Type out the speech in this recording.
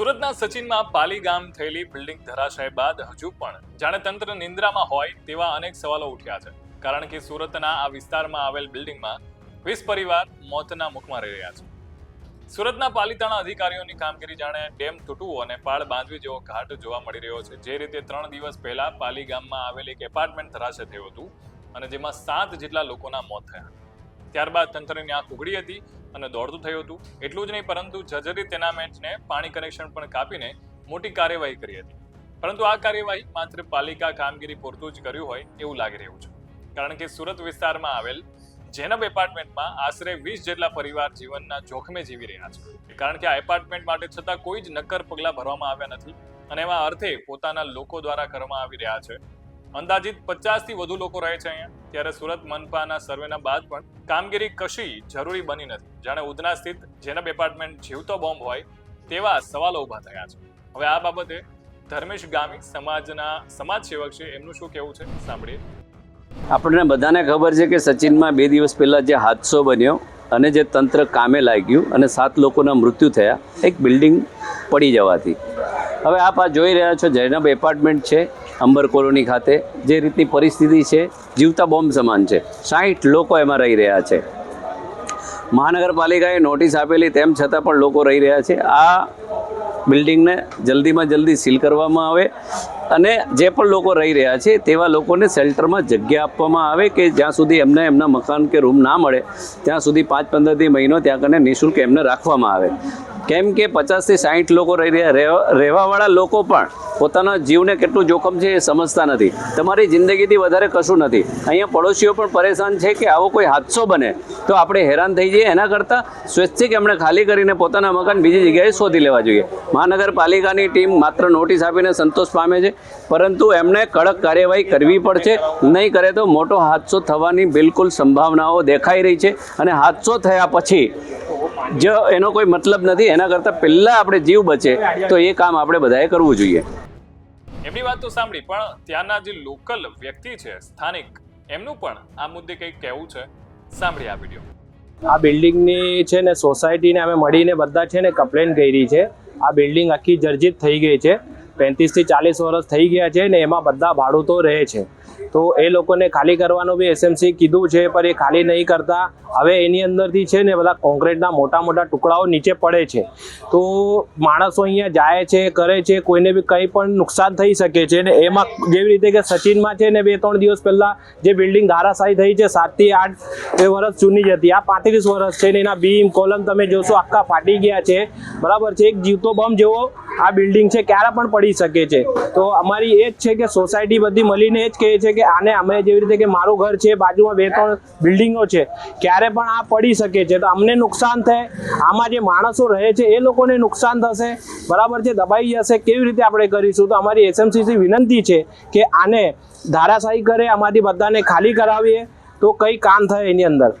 સુરતના સચિનમાં પાલી ગામ થયેલી બિલ્ડિંગ ધરાશાય બાદ હજુ પણ જાણે તંત્ર નિંદ્રામાં હોય તેવા અનેક સવાલો ઉઠ્યા છે. કારણ કે સુરતના આ વિસ્તારમાં આવેલ બિલ્ડિંગમાં વીસ પરિવાર મોતના મુખમાં રહી રહ્યા છે. સુરતના પાલિતાણા અધિકારીઓની કામગીરી જાણે ડેમ તૂટવું અને પાળ બાંધવી જેવો ઘાટ જોવા મળી રહ્યો છે. જે રીતે ત્રણ દિવસ પહેલા પાલી ગામમાં આવેલ એક એપાર્ટમેન્ટ ધરાશે થયું હતું અને જેમાં સાત જેટલા લોકોના મોત થયા ત્યારબાદ તંત્રની આંખ ઉઘડી હતી અને દોડતું થયું હતું. એટલું જ નહીં, પરંતુ જર્જરી તેનામેન્ટને પાણી કનેક્શન પણ કાપીને મોટી કાર્યવાહી કરી હતી. પરંતુ આ કાર્યવાહી માત્ર પાલિકા કામગીરી પૂરતું જ કર્યું હોય એવું લાગી રહ્યું છે. કારણ કે સુરત વિસ્તારમાં આવેલ જેનબ એપાર્ટમેન્ટમાં આશરે વીસ જેટલા પરિવાર જીવનના જોખમે જીવી રહ્યા છે. કારણ કે આ એપાર્ટમેન્ટ માટે છતાં કોઈ જ નક્કર પગલાં ભરવામાં આવ્યા નથી અને એમાં અર્થે પોતાના લોકો દ્વારા કરવામાં આવી રહ્યા છે. અંદાજિત પચાસથી વધુ લોકો રહે છે અહીંયા. ત્યારે સુરત મનપાના સર્વેના બાદ પણ કામગીરી કશી જરૂરી બની નથી. જાણે ઉધના સ્થિત જેનબ એપાર્ટમેન્ટ જીવતો બોમ્બ હોય, તેવા સવાલો ઊભા થયા છે. હવે આ બાબતે ધર્મેશ ગામી સમાજના સમાજ સેવક છે. એમનું શું કહેવું છે? સાંભળીએ. આપણને બધાને ખબર છે કે સચિનમાં બે દિવસ પહેલાં જે હાદસો બન્યો અને જે તંત્ર કામે લાગ્યું અને સાત લોકોના મૃત્યુ થયા, એક બિલ્ડિંગ પડી જવાથી. હવે આપ આ જોઈ રહ્યા છો જૈનબ એપાર્ટમેન્ટ છે, અંબર કોલોની ખાતે. જે રીતની પરિસ્થિતિ છે, જીવતા બોમ્બ સમાન છે. સાઠ લોકો એમાં રહી રહ્યા છે. મહાનગરપાલિકાએ નોટિસ આપેલી તેમ છતાં પણ લોકો રહી રહ્યા છે. આ બિલ્ડિંગને જલ્દીમાં જલ્દી સીલ કરવામાં આવે અને જે પણ લોકો રહી રહ્યા છે, તેવા લોકોને શેલ્ટરમાં જગ્યા આપવામાં આવે કે જ્યાં સુધી એમને એમના મકાન કે રૂમ ના મળે, ત્યાં સુધી પાંચ પંદરથી મહિનો ત્યાં કને નિઃશુલ્ક એમને રાખવામાં આવે. કેમ કે પચાસથી સાઠ લોકો રહી રહ્યા રહેવા રહેવાવાળા લોકો પણ પોતાના જીવને કેટલું જોખમ છે એ સમજતા નથી. તમારી જિંદગીથી વધારે કશું નથી. અહીંયા પડોશીઓ પણ પરેશાન છે કે આવો કોઈ હાદસો બને તો આપણે હેરાન થઈ જઈએ. એના કરતાં સ્વૈચ્છિક એમણે ખાલી કરીને પોતાના મકાન બીજી જગ્યાએ શોધી લેવા જોઈએ. મહાનગરપાલિકાની ટીમ માત્ર નોટિસ આપીને સંતોષ પામે છે, પરંતુ એમણે કડક કાર્યવાહી કરવી પડશે. નહીં કરે તો મોટો હાદસો થવાની બિલકુલ સંભાવનાઓ દેખાઈ રહી છે. અને હાદસો થયા પછી જો એનો કોઈ મતલબ નથી એના કરતાં પહેલાં આપણે જીવ બચે તો એ કામ આપણે બધાએ કરવું જોઈએ. એમની વાત તો સાંભળી પણ ત્યાંના જે લોકલ વ્યક્તિ છે સ્થાનિક એમનું પણ આ મુદ્દે કંઈક કહેવું છે? સાંભળી આ વીડિયો. આ બિલ્ડિંગની છે ને સોસાયટીને અમે મળીને બધા છે ને કમ્પ્લેન કરી છે. આ બિલ્ડિંગ આખી જર્જિત થઈ ગઈ છે. પેંત્રીસથી ચાલીસ વર્ષ થઈ ગયા છે ને એમાં બધા ભાડૂતો રહે છે. તો એ લોકોને ખાલી કરવાનું બી એસએમસી કીધું છે, પણ એ ખાલી નહીં કરતા. હવે એની અંદરથી છે ને બધા કોન્ક્રીટના મોટા મોટા ટુકડાઓ નીચે પડે છે. તો માણસો અહીંયા જાય છે, કરે છે, કોઈને બી કંઈ પણ નુકસાન થઈ શકે છે ને એમાં જેવી રીતે કે સચિનમાં છે ને બે ત્રણ દિવસ પહેલાં જે બિલ્ડિંગ ધારાશાયી થઈ છે સાતથી આઠ એ વર્ષ જૂની જ હતી. આ પાંત્રીસ વર્ષ છે ને એના બીમ કોલમ તમે જોશો, આખા ફાટી ગયા છે. બરાબર છે? એક જીવતો બમ જેવો આ બિલ્ડિંગ છે, ક્યારે પણ પડી શકે છે. તો અમારી એ જ છે કે સોસાયટી બધી મળીને જ કહે છે કે આને અમે જેવી રીતે કે મારું ઘર છે, બાજુમાં બે ત્રણ બિલ્ડિંગો છે, ક્યારે પણ આ પડી શકે છે. તો અમને નુકસાન થાય. આમાં જે માણસો રહે છે, એ લોકોને નુકસાન થશે. બરાબર છે? દબાઈ જશે. કેવી રીતે આપણે કરીશું? તો અમારી એસએમસીસી વિનંતી છે કે આને ધારાશાહી કરે અમારી બધાને ખાલી કરાવીએ. તો કંઈ કામ થાય એની અંદર.